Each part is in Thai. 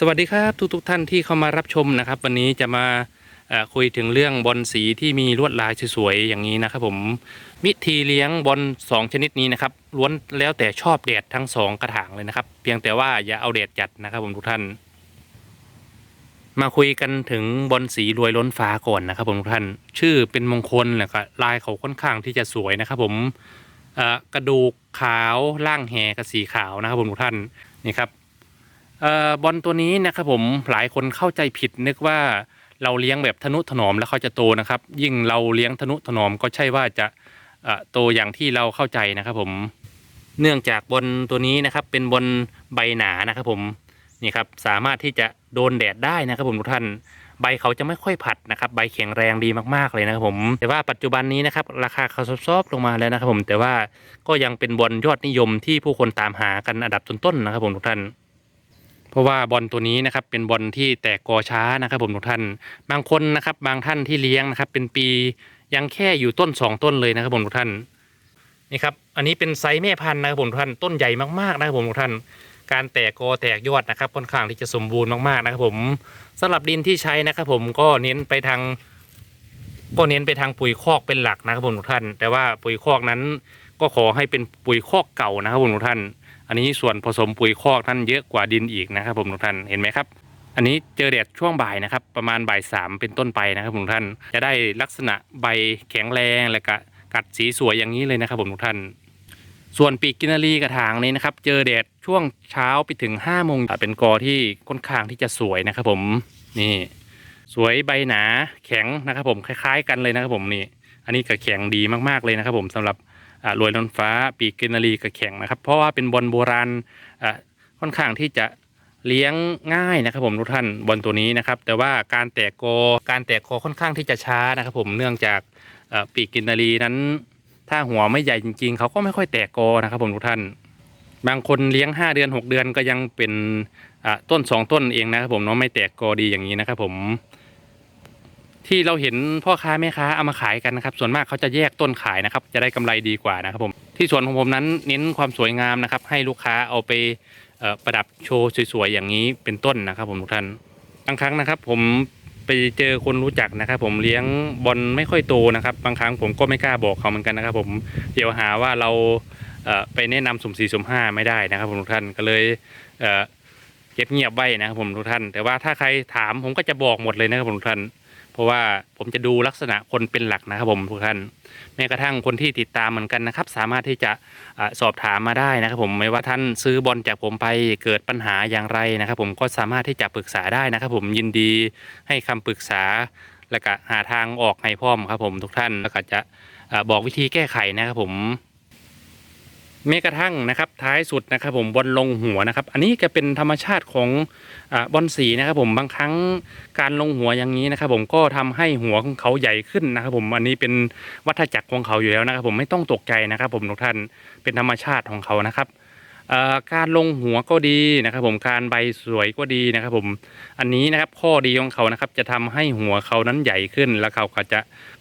สวัสดีครับทุกทท่านที่เข้ามารับชมนะครับ วันนี้จะมาคุยถึงเรื่องบอลสีที่มีลวดลายสวยๆอย่างนี้นะครับผมวิธีเลี้ยงบอลสองชนิดนี้นะครับล้วนแล้วแต่ชอบแดดทั้งสองกระถางเลยนะครับ เพียงแต่ว่าอย่าเอาแดดจัดนะครับผมทุกท่าน มาคุยกันถึงบอลสีรวยล้นฟ้าก่อนนะครับผมทุกท่าน ชื่อเป็นมงคลแล้วก็ลายเขาค่อนข้างที่จะสวยนะครับ ผมกระดูกขาวล่างแหกับสีขาวนะครับผมทุกท่านนี่ครับ เอ่อบอลตัวนี้นะครับผมหลายคนเข้าใจผิดนึกว่าเราเลี้ยงแบบทนุถนอมแล้วเขาจะโตนะครับ ยิ่งเราเลี้ยงทนุถนอมก็ใช่ว่าจะเอ่อโตอย่างที่เราเข้าใจนะครับผมเนื่องจากบอลตัวนี้นะครับ เป็นบอลใบหนานะครับผมนี่ครับสามารถที่จะโดนแดดได้นะครับผมทุกท่านใบเขาจะไม่ค่อยผัดนะครับ ใบแข็งแรงดีมากๆเลยนะครับผม แต่ว่าปัจจุบันนี้นะครับ ราคาเขาซอบๆลงมาแล้วนะครับผมแต่ว่าก็ยังเป็นบอลยอดนิยมที่ผู้คนตามหากันอันดับต้นๆนะครับผมทุกท่าน ราะว่าบอลตัวนี้นะครับเป็นบอลที่แตกกอช้านะครับผมทุกท่าน บางคนนะครับบางท่านที่เลี้ยงนะครับเป็นปียังแค่อยู่ต้นสองต้นเลยนะครับผมทุกท่านนี่ครับอันนี้เป็นไซส์แม่พันธุ์นะครับผมทุกท่านต้นใหญ่มากๆนะครับผมทุกท่าน การแตกกอแตกยอดนะครับค่อนข้างที่จะสมบูรณ์มากๆนะครับผมสำหรับดินที่ใช้นะครับผมก็เน้นไปทางก็เน้นไปทางปุ๋ยคอกเป็นหลักนะครับผมทุกท่าน แต่ว่าปุ๋ยคอกนั้นก็ขอให้เป็นปุ๋ยคอกเก่านะครับผมทุกท่าน อันนี้ส่วนผสมปุ๋ยคอกท่านเยอะกว่าดินอีกนะครับผมทุกท่านเห็นไหมครับ อันนี้เจอแดดช่วงบ่ายนะครับ ประมาณบ่ายสามเป็นต้นไปนะครับผมทุกท่านจะได้ลักษณะใบแข็งแรงและก็กัดสีสวยอย่างนี้เลยนะครับผมทุกท่าน ส่วนปีกกินนารีกระถางนี้นะครับ เจอแดดช่วงเช้าไปถึง5้าโมงเป็นกอที่ค่อนข้างที่จะสวยนะครับ ผมนี่ สวยใบหนาแข็งนะครับ ผมคล้าย ๆ กันเลยนะครับ ผมนี่ อันนี้ก็แข็งดีมากๆเลยนะครับ ผมสำหรับ รวยล้นฟ้าปีกกินนารีก็แข็งนะครับ เพราะว่าเป็นบอลโบราณค่อนข้างที่จะเลี้ยงง่ายนะครับผมทุกท่านบอลตัวนี้นะครับ แต่ว่าการแตกโกการแตกกอค่อนข้างที่จะช้านะครับ ผมเนื่องจากปีกกินนารีนั้น ถ้าหัวไม่ใหญ่จริงๆ เขาก็ไม่ค่อยแตกโกนะครับผมทุกท่าน บางคนเลี้ยง 5 เดือน 6 เดือนก็ยังเป็นต้น 2 ต้นเองนะครับผมเนาะไม่แตกโกดีอย่างนี้นะครับผม ที่เราเห็นพ่อค้าแม่ค้าเอามาขายกันนะครับ ส่วนมากเขาจะแยกต้นขายนะครับ จะได้กำไรดีกว่านะครับผมที่สวนของผมนั้นเน้นความสวยงามนะครับ ให้ลูกค้าเอาไปประดับโชว์สวยๆอย่างนี้เป็นต้นนะครับผมทุกท่านบางครั้งนะครับ ผมไปเจอคนรู้จักนะครับ ผมเลี้ยงบอลไม่ค่อยโตนะครับ บางครั้งผมก็ไม่กล้าบอกเขาเหมือนกันนะครับ ผมเดี๋ยวหาว่าเราเไปแนะนำสุ่มสี่สุ่มห้าไม่ได้นะครับผมทุกท่านก็เลยเอ่อเก็บเงียบไว้นะครับผมทุกท่าน แต่ว่าถ้าใครถามผมก็จะบอกหมดเลยนะครับผมทุกท่าน เพราะว่าผมจะดูลักษณะคนเป็นหลักนะครับผมทุกท่านแม้กระทั่งคนที่ติดตามเหมือนกันนะครับ สามารถที่จะสอบถามมาได้นะครับ ผมไม่ว่าท่านซื้อบอลจากผมไปเกิดปัญหาอย่างไรนะครับ ผมก็สามารถที่จะปรึกษาได้นะครับ ผมยินดีให้คำปรึกษาและก็หาทางออกให้พร้อมครับ ผมทุกท่านแล้วก็จะบอกวิธีแก้ไขนะครับผม แม้กระทั่งนะครับท้ายสุดนะครับผมบอลลงหัวนะครับ อันนี้ก็เป็นธรรมชาติของอบอลสีนะครับผมบางครั้งการลงหัวอย่างนี้นะครับ ผมก็ทำให้หัวของเขาใหญ่ขึ้นนะครับ ผมอันนี้เป็นวัฏจักรของเขาอยู่แล้วนะครับ ผมไม่ต้องตกใจนะครับ ผมทุกท่านเป็นธรรมชาติของเขานะครับการลงหัวก็ดีนะครับ ผมการใบสวยก็ดีนะครับ ผมอันนี้นะครับข้อดีของเขานะครับ จะทำให้หัวเขานั้นใหญ่ขึ้น แล้วเขาก็จะ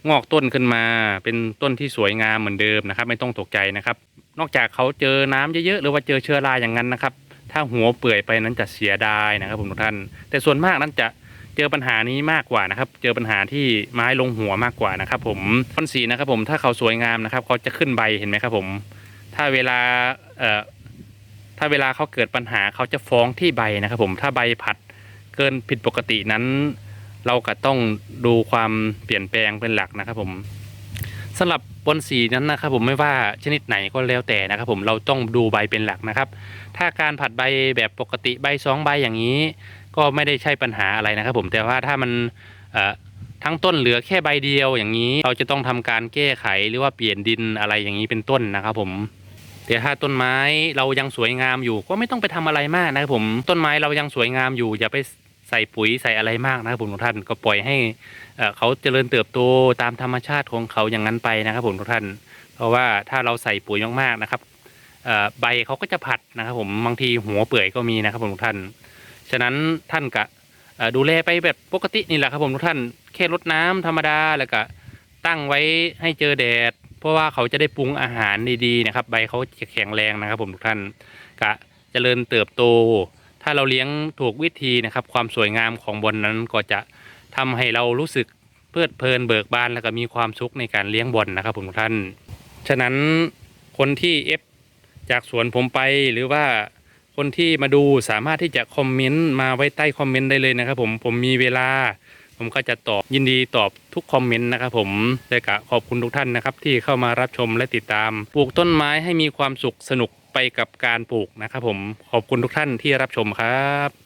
งอกต้นขึ้นมา เป็นต้นที่สวยงามเหมือนเดิมนะครับ ไม่ต้องตกใจนะครับ นอกจากเขาเจอน้ำเยอะๆหรือว่าเจอเชื้อราอย่างนั้นนะครับ ถ้าหัวเปื่อยไปนั้นจะเสียดายนะครับผมทุกท่าน แต่ส่วนมากนั้นจะเจอปัญหานี้มากกว่านะครับ เจอปัญหาที่ไม้ลงหัวมากกว่านะครับ ผมต้นสีนะครับ ผมถ้าเขาสวยงามนะครับเขาจะขึ้นใบเห็นไหมครับผม ถ้าเวลาเอ่อถ้าเวลาเขาเกิดปัญหาเขาจะฟ้องที่ใบนะครับ ผมถ้าใบผัดเกินผิดปกตินั้น เราก็ต้องดูความเปลี่ยนแปลงเป็นหลักนะครับ ผมสำหรับ บอนสีนั้นนะครับผมไม่ว่าชนิดไหนก็แล้วแต่นะครับผมเราต้องดูใบเป็นหลักนะครับ ถ้าการผัดใบแบบปกติใบสองใบอย่างนี้ ก็ไม่ได้ใช่ปัญหาอะไรนะครับผมแต่ว่าถ้ามันทั้งต้นเหลือแค่ใบเดียวอย่างนี้ เราจะต้องทำการแก้ไขหรือว่าเปลี่ยนดินอะไรอย่างนี้เป็นต้นนะครับผมแต่ถ้าต้นไม้เรายังสวยงามอยู่ก็ไม่ต้องไปทำอะไรมากนะครับผมต้นไม้เรายังสวยงามอยู่อย่าไป ใส่ปุ๋ยใส่อะไรมากนะครับผมทุกท่านก็ปล่อยให้เขาเจริญเติบโตตามธรรมชาติของเขาอย่างนั้นไปนะครับผมทุกท่าน เพราะว่าถ้าเราใส่ปุ๋ยมากๆนะครับใบเขาก็จะผัดนะครับผมบางทีหัวเปื่อยก็มีนะครับผมทุกท่าน ฉะนั้นท่านกะดูแลไปแบบปกตินี่แหละครับผมทุกท่านแค่รดน้ำธรรมดาแล้วก็ตั้งไว้ให้เจอแดด เพราะว่าเขาจะได้ปรุงอาหารดีๆนะครับ ใบเขาจะแข็งแรงนะครับผมทุกท่านกะเจริญเติบโต ถ้าเราเลี้ยงถูกวิธีนะครับ ความสวยงามของบอลนั้นก็จะทำให้เรารู้สึกเพลิดเพลินเบิกบานแล้วก็มีความสุขในการเลี้ยงบอลนะครับผมทุกท่าน ฉะนั้นคนที่เอฟจากสวนผมไปหรือว่าคนที่มาดูสามารถที่จะคอมเมนต์มาไว้ใต้คอมเมนต์ได้เลยนะครับผมผมมีเวลา ผมก็จะตอบยินดีตอบทุกคอมเมนต์นะครับผมแต่ก็ขอบคุณทุกท่านนะครับที่เข้ามารับชมและติดตามปลูกต้นไม้ให้มีความสุขสนุก ไปกับการปลูกนะครับผมขอบคุณทุกท่านที่รับชมครับ